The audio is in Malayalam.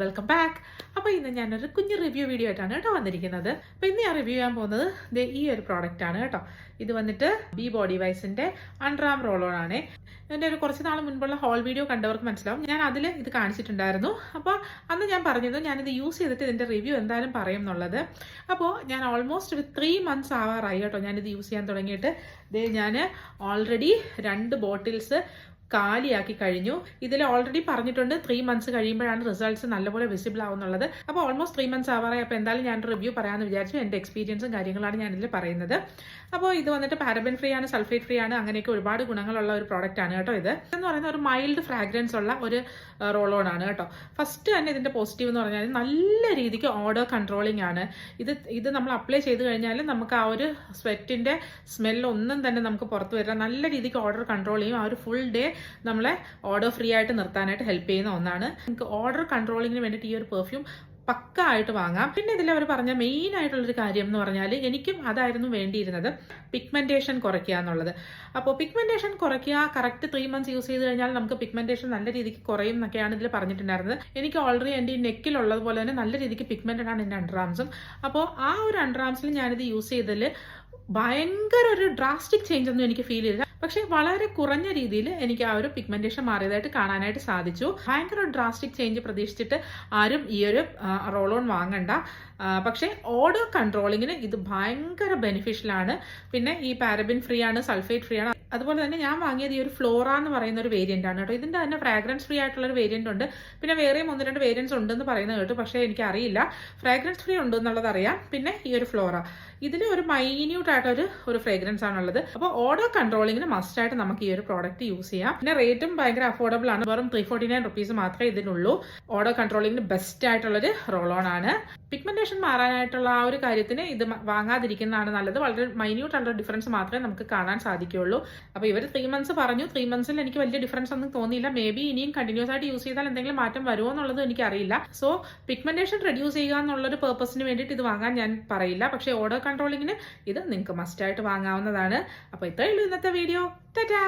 വെൽക്കം ബാക്ക് അപ്പോൾ ഇന്ന് ഞാനൊരു കുഞ്ഞ് റിവ്യൂ വീഡിയോ ആയിട്ടാണ് കേട്ടോ വന്നിരിക്കുന്നത്. അപ്പോൾ ഇന്ന് ഞാൻ റിവ്യൂ ചെയ്യാൻ പോകുന്നത് ദേ ഈ ഒരു പ്രോഡക്റ്റ് ആണ് കേട്ടോ. ഇത് വന്നിട്ട് ബി ബോഡി വൈസിന്റെ അൺറാം റോളോൺ ആണ്. എന്റെ ഒരു കുറച്ച് നാൾ മുൻപുള്ള ഹോൾ വീഡിയോ കണ്ടവർക്ക് മനസ്സിലാവും. ഞാൻ അതിൽ ഇത് കാണിച്ചിട്ടുണ്ടായിരുന്നു. അപ്പോൾ അന്ന് ഞാൻ പറഞ്ഞത് ഞാനിത് യൂസ് ചെയ്തിട്ട് ഇതിന്റെ റിവ്യൂ എന്തായാലും പറയും എന്നുള്ളത്. അപ്പോൾ ഞാൻ ഓൾമോസ്റ്റ് ഒരു ത്രീ മന്ത്സ് ആവാറായി കേട്ടോ ഞാനിത് യൂസ് ചെയ്യാൻ തുടങ്ങിയിട്ട്. ദേ ഞാൻ ഓൾറെഡി രണ്ട് ബോട്ടിൽസ് കാലിയാക്കി കഴിഞ്ഞു. ഇതിൽ ഓൾറെഡി പറഞ്ഞിട്ടുണ്ട് ത്രീ മന്ത്സ് കഴിയുമ്പോഴാണ് റിസൾട്ട്സ് നല്ലപോലെ വിസിബിൾ ആവുന്നുള്ളത്. അപ്പോൾ ഓൾമോസ്റ്റ് ത്രീ മന്ത്സ് ആവാറായി. അപ്പോൾ എന്തായാലും ഞാൻ റിവ്യൂ പറയാമെന്ന് വിചാരിച്ചു. എന്റെ എക്സ്പീരിയൻസും കാര്യങ്ങളാണ് ഞാൻ ഇതിൽ പറയുന്നത്. അപ്പോൾ ഇത് വന്നിട്ട് പാരബൻ ഫ്രീ ആണ് സൾഫേറ്റ് ഫ്രീ ആണ്. അങ്ങനെയൊക്കെ ഒരുപാട് ഗുണങ്ങളുള്ള ഒരു പ്രോഡക്റ്റ് ആണ് കേട്ടോ ഇത്. എന്ന് പറയുന്ന ഒരു മൈൽഡ് ഫ്രാഗ്രൻസ് ഉള്ള ഒരു റോൾ ഓൺ ആണ് കേട്ടോ. ഫസ്റ്റ് തന്നെ ഇതിന്റെ പോസിറ്റീവ് എന്ന് പറഞ്ഞാൽ നല്ല രീതിക്ക് ഓർഡർ കൺട്രോളിംഗ് ആണ്. ഇത് ഇത് നമ്മൾ അപ്ലൈ ചെയ്ത് കഴിഞ്ഞാൽ നമുക്ക് ആ ഒരു സ്വെറ്റിന്റെ സ്മെല്ലൊന്നും തന്നെ നമുക്ക് പുറത്ത് വരില്ല. നല്ല രീതിക്ക് ഓർഡർ കൺട്രോൾ ചെയ്യും. ആ ഒരു ഫുൾ ഡേ നമ്മളെ ഓർഡർ ഫ്രീ ആയിട്ട് നിർത്താനായിട്ട് ഹെൽപ്പ് ചെയ്യുന്ന ഒന്നാണ്. നിങ്ങൾക്ക് ഓർഡർ കൺട്രോളിങ്ങിന് വേണ്ടിയിട്ട് ഈ ഒരു പെർഫ്യൂം പക്ക ആയിട്ട് വാങ്ങാം. പിന്നെ ഇതിൽ അവർ പറഞ്ഞ മെയിൻ ആയിട്ടുള്ളൊരു കാര്യം എന്ന് പറഞ്ഞാൽ എനിക്കും അതായിരുന്നു വേണ്ടിയിരുന്നത് പിഗ്മെന്റേഷൻ കുറയ്ക്കുക എന്നുള്ളത്. അപ്പോൾ പിഗ്മെന്റേഷൻ കുറയ്ക്കുക കറക്റ്റ് ത്രീ മന്ത്സ് യൂസ് ചെയ്ത് കഴിഞ്ഞാൽ നമുക്ക് പിഗ്മെന്റേഷൻ നല്ല രീതിക്ക് കുറയും എന്നൊക്കെയാണ് ഇതിൽ പറഞ്ഞിട്ടുണ്ടായിരുന്നത്. എനിക്ക് ഓൾറെഡി എന്റെ ഈ നെക്കിലുള്ളത് പോലെ തന്നെ നല്ല രീതിക്ക് പിഗ്മെന്റഡ് ആണ് എന്റെ അണ്ടർആംസും അപ്പോൾ ആ ഒരു അണ്ടർആംസിൽ ഞാനിത് യൂസ് ചെയ്തതിൽ ഭയങ്കര ഒരു ഡ്രാസ്റ്റിക് ചേഞ്ച് ഒന്നും എനിക്ക് ഫീൽ ചെയ്തില്ല. പക്ഷെ വളരെ കുറഞ്ഞ രീതിയിൽ എനിക്ക് ആ ഒരു പിഗ്മെന്റേഷൻ മാറിയതായിട്ട് കാണാനായിട്ട് സാധിച്ചു. ഭയങ്കര ഡ്രാസ്റ്റിക് ചേഞ്ച് പ്രതീക്ഷിച്ചിട്ട് ആരും ഈ ഒരു റോളോൺ വാങ്ങണ്ട. ആ, പക്ഷേ ഓർഡർ കൺട്രോളിങ്ങിന് ഇത് ഭയങ്കര ബെനിഫിഷ്യൽ ആണ്. പിന്നെ ഈ പാരബിൻ ഫ്രീ ആണ് സൾഫേറ്റ് ഫ്രീ ആണ്. അതുപോലെ തന്നെ ഞാൻ വാങ്ങിയത് ഈ ഒരു ഫ്ലോറ എന്ന് പറയുന്ന ഒരു വേരിയന്റ് ആണ് കേട്ടോ. ഇതിന്റെ തന്നെ ഫ്രാഗ്രൻസ് ഫ്രീ ആയിട്ടുള്ള ഒരു വേരിയന്റ് ഉണ്ട്. പിന്നെ വേറെയും ഒന്ന് രണ്ട് വേരിയന്റ്സ് ഉണ്ടെന്ന് പറയുന്നത് കേട്ടു പക്ഷേ എനിക്ക് അറിയില്ല ഫ്രാഗ്രൻസ് ഫ്രീ ഉണ്ട് എന്നുള്ളത് അറിയാം. പിന്നെ ഈ ഒരു ഫ്ലോറ ഇതിൽ ഒരു മൈന്യൂട്ട് ആയിട്ട് ഒരു ഫ്രേഗ്രൻസ് ആണുള്ളത്. അപ്പോൾ ഓർഡർ കൺട്രോളിങ്ങിന് മസ്റ്റ് ആയിട്ട് നമുക്ക് ഈ ഒരു പ്രോഡക്റ്റ് യൂസ് ചെയ്യാം. പിന്നെ റേറ്റും ഭയങ്കര അഫോർഡബിൾ ആണ്. വെറും ത്രീ ഫോർട്ടി നയൻ റുപ്പീസ് മാത്രമേ ഇതിനുള്ളൂ. ഓർഡർ കൺട്രോളിങ്ങിന് ബെസ്റ്റ് ആയിട്ടുള്ളൊരു റോൾ ഓൺ ആണ്. പിഗ്മെന്റേഷൻ മാറാനായിട്ടുള്ള ആ ഒരു കാര്യത്തിന് ഇത് വാങ്ങാതിരിക്കുന്നതാണ് നല്ലത്. വളരെ മൈന്യൂട്ട് ആയിട്ടുള്ള ഡിഫറൻസ് മാത്രമേ നമുക്ക് കാണാൻ സാധിക്കുകയുള്ളൂ. അപ്പോൾ ഇവർ ത്രീ മന്ത്സ് പറഞ്ഞു. ത്രീ മന്ത്സിൽ എനിക്ക് വലിയ ഡിഫറൻസ് ഒന്നും തോന്നിയില്ല. മേ ബി ഇനിയും കണ്ടിന്യൂസ് ആയിട്ട് യൂസ് ചെയ്താൽ എന്തെങ്കിലും മാറ്റം വരുമോ എന്നുള്ളത് എനിക്കറിയില്ല. സോ പിഗ്മെന്റേഷൻ റെഡ്യൂസ് ചെയ്യുക എന്നുള്ളൊരു പേർപ്പസിന് വേണ്ടിയിട്ട് ഇത് വാങ്ങാൻ ഞാൻ പറയില്ല. പക്ഷേ ഓർഡർ കൺട്രോളിങ്ങിന് ഇത് നിങ്ങൾക്ക് മസ്റ്റായിട്ട് വാങ്ങാവുന്നതാണ്. അപ്പോൾ ഇത്രയേ ഉള്ളൂ ഇന്നത്തെ വീഡിയോ ടാറ്റാ